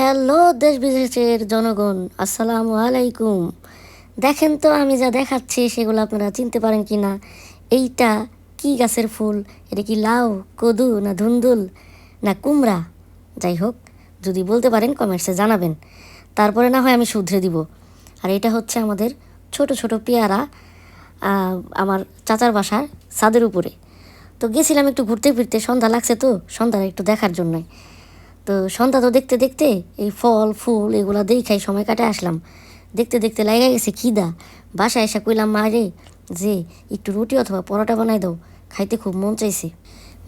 Hello দেশ বিদেশের জনগণ, আসসালামু আলাইকুম। দেখেন তো আমি যা দেখাচ্ছি, সেগুলো আপনারা চিনতে পারেন কি না এইটা কি গাছের ফুল? এটা কি লাউ, কদু না ধুন্দুল না কুমড়া? যাই হোক, যদি বলতে পারেন কমেন্টসে জানাবেন। তারপরে না হয় আমি শুধরে দিব। আর এটা হচ্ছে আমাদের ছোট ছোট পেয়ারা আমার চাচার বাসার ছাদের উপরে। তো গেছিলাম একটু ঘুরতে ফিরতে, সন্ধ্যা লাগছে তো সন্ধ্যা একটু দেখার জন্যই তো সন্ধ্যা তো দেখতে দেখতে এই ফল, ফুল এগুলো দেখাই সময় কাটে আসলাম। দেখতে দেখতে লাগা গেছে খিদা। বাসায় এসে কইলাম, মা রে, যে একটু রুটি অথবা পরোটা বানাই দাও, খাইতে খুব মন চাইছে।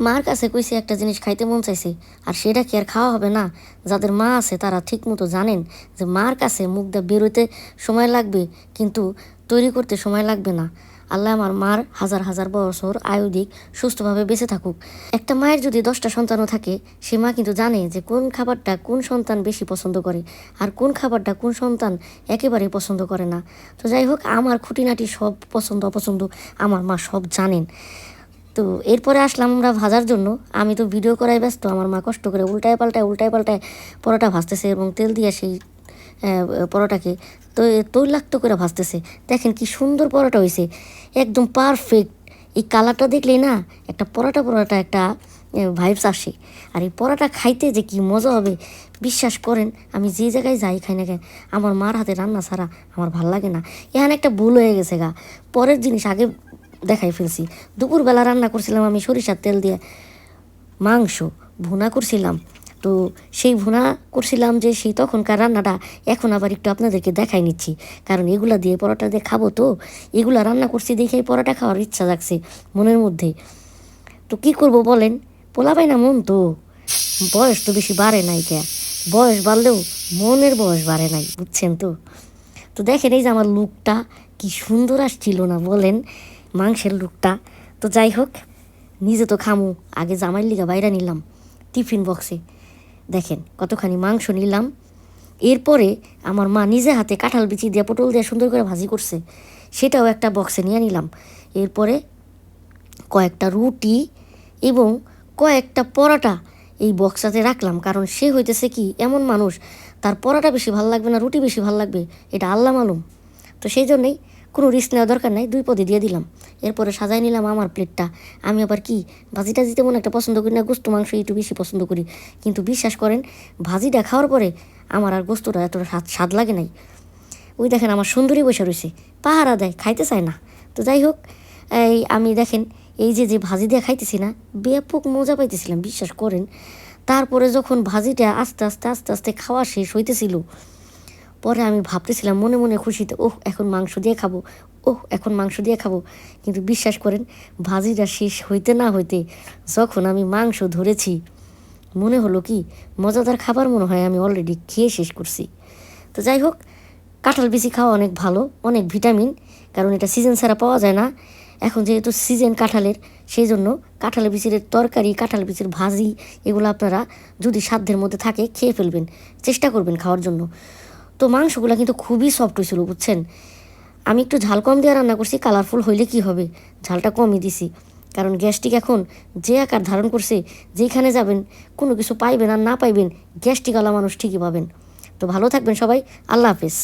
মার কাছে কইছে, একটা জিনিস খাইতে মন চাইছে, আর সেটা কি আর খাওয়া হবে না? যাদের মা আছে তারা ঠিক মতো জানেন যে মার কাছে মুখটা বেরোতে সময় লাগবে, কিন্তু তৈরি করতে সময় লাগবে না। আল্লাহ আমার মার হাজার হাজার বছর আয়ু দিক সুস্থভাবে বেঁচে থাকুক। একটা মায়ের যদি দশটা সন্তানও থাকে, সে মা কিন্তু জানে যে কোন খাবারটা কোন সন্তান বেশি পছন্দ করে আর কোন খাবারটা কোন সন্তান একেবারে পছন্দ করে না। তো যাই হোক, আমার খুঁটিনাটি সব পছন্দ অপছন্দ আমার মা সব জানেন। তো এরপরে আসলাম আমরা ভাজার জন্য। আমি তো ভিডিও করাই ব্যস্ত, আমার মা কষ্ট করে উল্টায় পাল্টায় উল্টায় পাল্টায় পরোটা ভাজতেছে এবং তেল দিয়ে সেই পরোটাকে, তো তৈলাক্ত করে ভাজতেছে। দেখেন কি সুন্দর পরোটা হয়েছে একদম পারফেক্ট এই কালারটা দেখলেই না, একটা পরোটা পরোটা একটা ভাইবস আসে। আর এই পরোটা খাইতে যে কি মজা হবে, বিশ্বাস করেন, আমি যে জায়গায় যাই খাই না কেন, আমার মার হাতে রান্না ছাড়া আমার ভালো লাগে না। এখানে একটা ভুল হয়ে গেছে গা। পরের জিনিস আগে দেখাই ফেলছি। দুপুরবেলা রান্না করছিলাম আমি সরিষার তেল দিয়ে মাংস, ভুনা করছিলাম। তো সেই ভুনা করছিলাম যে সেই তখনকার রান্নাটা এখন আবার একটু আপনাদেরকে দেখাই নিচ্ছি। কারণ এগুলা দিয়ে পরোটা দিয়ে খাব তো, এগুলা রান্না করছি দেখেই পরোটা খাওয়ার ইচ্ছা লাগছে মনের মধ্যে। তো কি করব বলেন? পোলাপাই না মন তো। বয়স তো বেশি বাড়ে নাই কে বয়স বাড়লেও মনের বয়স বাড়ে নাই, বুঝছেন তো? তো দেখেন এই যে আমার লুকটা কি সুন্দর আসছিল না বলেন? মাংসের লুকটা। তো যাই হোক, নিজে তো খামু, আগে জামাইর লিগা বাইরে নিলাম, টিফিন বক্সে। দেখেন, কতখানি মাংস নিলাম। এরপরে আমার মা নিজে হাতে কাঁঠাল বিচি দিয়ে পটল দিয়ে সুন্দর করে ভাজি করছে। সেটাও একটা বক্সে নিয়ে নিলাম। এরপরে কয়েকটা রুটি এবং কয়েকটা পরোটা এই বক্সাতে রাখলাম। কারণ সে হইতেছে কি, এমন মানুষ, তার পরোটা বেশি ভালো লাগবে না, রুটি বেশি ভালো লাগবে, এটা আল্লাহ মালুম। তো সেই জন্যই কোনো রিস্ক নেওয়া দরকার নাই, দুই পদে দিয়ে দিলাম। এরপরে সাজাই নিলাম আমার প্লেটটা আমি আবার কি, ভাজিটা দিতে মনে একটা পছন্দ করি না, গোস্ত, মাংস একটু বেশি পছন্দ করি। কিন্তু বিশ্বাস করেন, ভাজিটা খাওয়ার পরে আমার আর গোস্তটা এতটা স্বাদ স্বাদ লাগে নাই। ওই দেখেন আমার সুন্দরী বসে রয়েছে, পাহারা দেয়, খাইতে চায় না। তো যাই হোক, এই আমি দেখেন, এই যে যে ভাজি দিয়ে খাইতেছি না, ব্যাপক মজা পাইতেছিলাম, বিশ্বাস করেন। তারপরে যখন ভাজিটা আস্তে আস্তে আস্তে আস্তে খাওয়া শেষ হইতেছিল পরে আমি ভাবতেছিলাম, মনে মনে খুশিতে, ওহ, এখন মাংস দিয়ে খাব, ওহ, এখন মাংস দিয়ে খাব। কিন্তু বিশ্বাস করেন, ভাজিটা শেষ হইতে না হইতে যখন আমি মাংস ধরেছি, মনে হলো কি, মজাদার খাবার মনে হয় আমি অলরেডি খেয়ে শেষ করছি। তো যাই হোক, কাঁঠাল বিচি খাওয়া অনেক ভালো, অনেক ভিটামিন, কারণ এটা সিজন ছাড়া পাওয়া যায় না। এখন যেহেতু সিজন কাঁঠালের, সেই জন্য কাঁঠাল বিচির তরকারি, কাঁঠাল বিচির ভাজি, এগুলো আপনারা যদি সাধ্যের মধ্যে থাকে, খেয়ে ফেলবেন, চেষ্টা করবেন খাওয়ার জন্য। তো মাংসগুলো কিন্তু খুবই সফট হয়েছিল বুঝছেন? আমি একটু ঝাল কম দিয়ে রান্না করছি কালারফুল হইলে কি হবে? ঝালটা কমই দিছি। কারণ গ্যাস্ট্রিক এখন যে আকার ধারণ করছে, যেখানে যাবেন, কোনো কিছু পাইবেন আর না পাইবেন গ্যাসটিকওয়ালা মানুষ ঠিকই পাবেন। তো ভালো থাকবেন সবাই, আল্লাহ হাফেজ।